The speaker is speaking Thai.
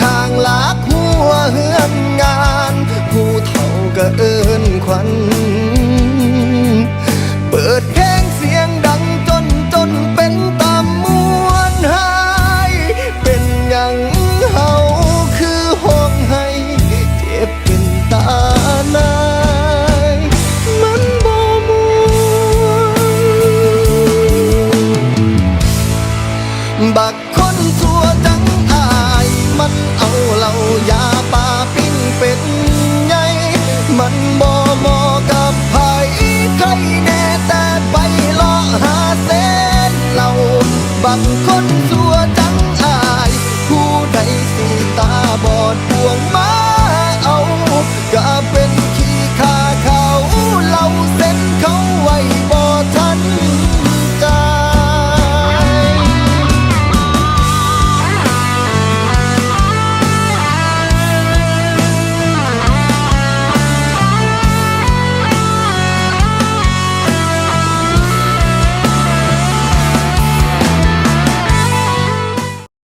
ข้างลากหัวเฮือนงานผู้เท่าก็เอิ้นควัน เปิดเพลงเสียงดังจนจนเป็นตามมวนหาย เป็นอย่างเฮาคือห้องให้เจ็บเป็นตานายมันบ่มวนบักคนตัวจังาคนสัวจังอาย ผู้ใดสีตาบอดดวง